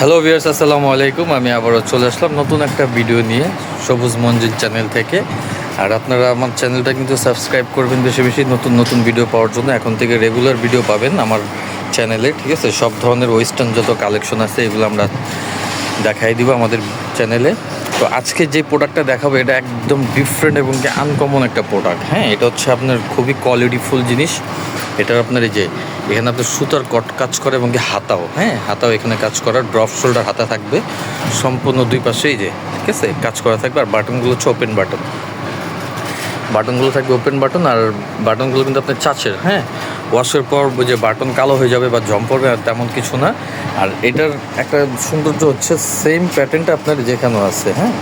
Hello viewers আসসালামু আলাইকুম। আমি আবারও চলে আসলাম নতুন একটা ভিডিও নিয়ে সবুজ মঞ্জিল চ্যানেল থেকে। আর আপনারা আমার চ্যানেলটা কিন্তু সাবস্ক্রাইব করবেন বেশি বেশি, নতুন নতুন ভিডিও পাওয়ার জন্য। এখন থেকে রেগুলার ভিডিও পাবেন আমার চ্যানেলে ঠিক আছে? সব ধরনের ওয়েস্টার্ন যত কালেকশন আছে, এগুলো আমরা দেখাই দিব আমাদের চ্যানেলে তো আজকে যে প্রোডাক্টটা দেখাবো, এটা একদম ডিফারেন্ট এবং আনকমন একটা প্রোডাক্ট হ্যাঁ এটা হচ্ছে আপনার খুবই কোয়ালিটিফুল জিনিস। এটার আপনার এই যে এখানে আপনার সুতার কট কাজ করে এবং কি হাতাও হ্যাঁ হাতাও এখানে কাজ করা ড্রপ শোল্ডার হাতা থাকবে। সম্পূর্ণ দুই পাশেই যে, ঠিক আছে, কাজ করা থাকবে। আর বাটনগুলো হচ্ছে ওপেন বাটন বাটনগুলো থাকবে ওপেন বাটন আর বাটনগুলো কিন্তু আপনার চাচের হ্যাঁ। ওয়াশের পর যে বাটন কালো হয়ে যাবে বা জম পড়বে আর তেমন কিছু না। আর এটার একটা সৌন্দর্য হচ্ছে সেম প্যাটার্নটা আপনার যেখানেও আছে হ্যাঁ।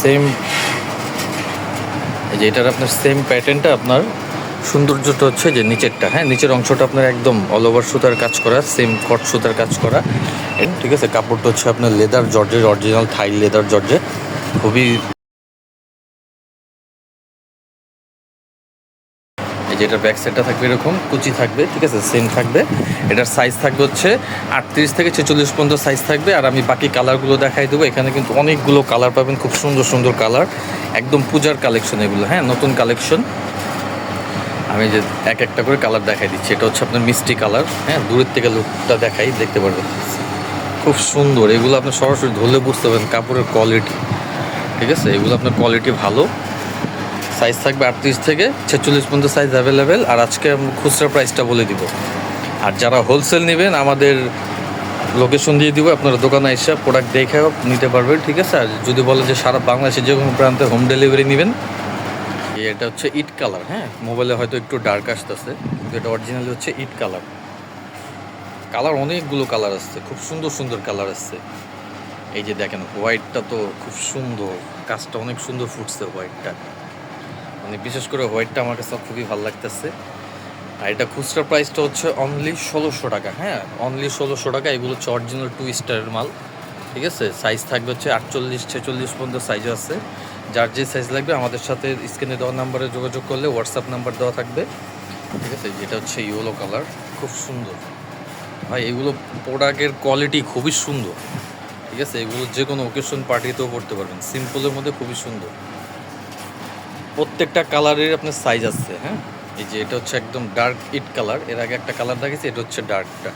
সেম যে এটার আপনার সেম প্যাটার্নটা আপনার সৌন্দর্যটা হচ্ছে যে নিচেরটা হ্যাঁ? নিচের অংশটা আপনার একদম অল ওভার সুতার কাজ করা সেম কট সুতার কাজ করা। ঠিক আছে, কাপড়টা হচ্ছে আপনার লেদার জর্জের অরিজিনাল থাই লেদার জর্জে। খুবই এই যে এটার ব্যাক সাইডটা থাকবে এরকম, কুচি থাকবে, ঠিক আছে সেম থাকবে। এটার সাইজ থাকবে হচ্ছে আটত্রিশ থেকে ছেচল্লিশ পর্যন্ত সাইজ থাকবে। আর আমি বাকি কালারগুলো দেখাই দেবো। এখানে কিন্তু অনেকগুলো কালার পাবেন, খুব সুন্দর সুন্দর কালার একদম পূজার কালেকশন এগুলো হ্যাঁ? নতুন কালেকশন আমি যে এক একটা করে কালার দেখাই দিচ্ছি, এটা হচ্ছে আপনার মিষ্টি কালার হ্যাঁ? দূরের থেকে লুকটা দেখাই, দেখতে পারবেন। খুব সুন্দর, এগুলো আপনি সরাসরি ধরলে বুঝতে পারবেন কাপড়ের কোয়ালিটি ঠিক আছে? এগুলো আপনার কোয়ালিটি ভালো। সাইজ থাকবে আটত্রিশ থেকে ছেচল্লিশ পর্যন্ত সাইজ অ্যাভেলেবেল আর আজকে খুচরা প্রাইসটা বলে দিব। আর যারা হোলসেল নেবেন, আমাদের লোকেশন দিয়ে দিব, আপনারা দোকানে এসে প্রোডাক্ট দেখে নিতে পারবেন, ঠিক আছে? আর যদি বলে যে সারা বাংলাদেশে যে কোনো প্রান্তে হোম ডেলিভারি নেবেন এটা হচ্ছে ইট কালার হ্যাঁ? মোবাইলে হয়তো একটু ডার্ক আসতেছে, কিন্তু এটা অরিজিনালি হচ্ছে ইট কালার। কালার অনেকগুলো কালার আসছে, খুব সুন্দর সুন্দর কালার আসছে। এই যে দেখেন হোয়াইটটা তো খুব সুন্দর কাজটা অনেক সুন্দর ফুটছে হোয়াইটটা মানে বিশেষ করে হোয়াইটটা আমার কাছে খুবই ভালো লাগতেছে। আর এটা খুচরা প্রাইসটা হচ্ছে অনলি ষোলোশো টাকা হ্যাঁ? অনলি ষোলোশো টাকা, এগুলো হচ্ছে অরিজিনাল টু স্টারের মাল, ঠিক আছে? সাইজ থাকবে হচ্ছে আটচল্লিশ, ছেচল্লিশ পর্যন্ত সাইজ আছে। যার যে সাইজ লাগবে আমাদের সাথে স্ক্রিনে দেওয়া নাম্বারে যোগাযোগ করলে হোয়াটসঅ্যাপ নাম্বার দেওয়া থাকবে। ঠিক আছে? যেটা হচ্ছে ইয়েলো কালার খুব সুন্দর। ভাই, এগুলো প্রোডাক্টের কোয়ালিটি খুবই সুন্দর। ঠিক আছে? এগুলো যে কোনো ওকেশন পার্টিতেও পড়তে পারবেন। সিম্পলের মধ্যে খুবই সুন্দর। প্রত্যেকটা কালারের আপনার সাইজ আছে হ্যাঁ? এই যে এটা হচ্ছে একদম ডার্ক ইট কালারের আগে একটা কালার দেখেছি এটা হচ্ছে ডার্কটা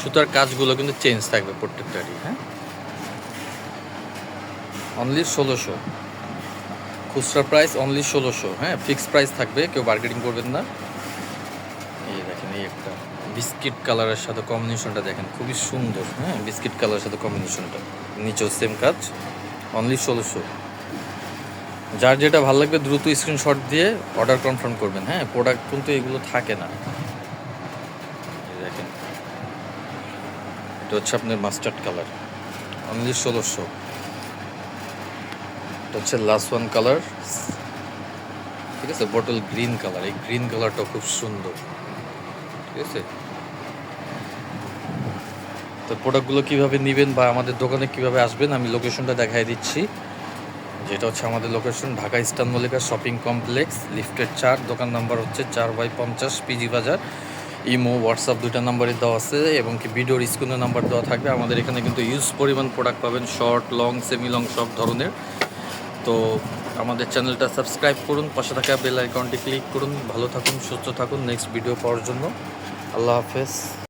সুতার কাজগুলো কিন্তু চেঞ্জ থাকবে প্রত্যেকটারই হ্যাঁ? অনলি ষোলোশো। খুচরা প্রাইস অনলি ষোলোশো। হ্যাঁ ফিক্সড প্রাইস থাকবে, কেউ বার্গেটিং করবেন না। এই দেখেন, এই একটা বিস্কিট কালারের সাথে কম্বিনেশনটা দেখেন, খুবই সুন্দর। হ্যাঁ বিস্কিট কালারের সাথে কম্বিনেশনটা নিচেও সেম কাজ অনলি ষোলোশো। যার যেটা ভালো লাগবে, দ্রুত স্ক্রিনশট দিয়ে অর্ডার কনফার্ম করবেন। হ্যাঁ প্রোডাক্ট কিন্তু এগুলো থাকে না। দেখেন, এটা হচ্ছে আপনার মাস্টার্ড কালার অনলি ষোলোশো। হচ্ছে লাস্ট ওয়ান কালার ঠিক আছে? বটল গ্রিন কালার এই গ্রিন কালারটা খুব সুন্দর। ঠিক আছে? তো প্রোডাক্টগুলো কীভাবে নেবেন বা আমাদের দোকানে কীভাবে আসবেন, আমি লোকেশনটা দেখাই দিচ্ছি। যেটা হচ্ছে আমাদের location Dhaka eastern Mallika shopping complex লিফটের চার, দোকান নাম্বার হচ্ছে চার বাই পঞ্চাশ পিজি বাজার। ইমো হোয়াটসঅ্যাপ দুইটা নাম্বারে দেওয়া আছে, এবং কি ভিডিওর স্ক্রিনের নাম্বার দেওয়া থাকবে। আমাদের এখানে কিন্তু ইউজ পরিমাণ প্রোডাক্ট পাবেন শর্ট লং সেমি লং সব ধরনের। তো আমাদের চ্যানেলটা সাবস্ক্রাইব করুন, পাশে থাকা বেল আইকনটি ক্লিক করুন। ভালো থাকুন, সুস্থ থাকুন। নেক্সট ভিডিও পাওয়ার জন্য। আল্লাহ হাফেজ।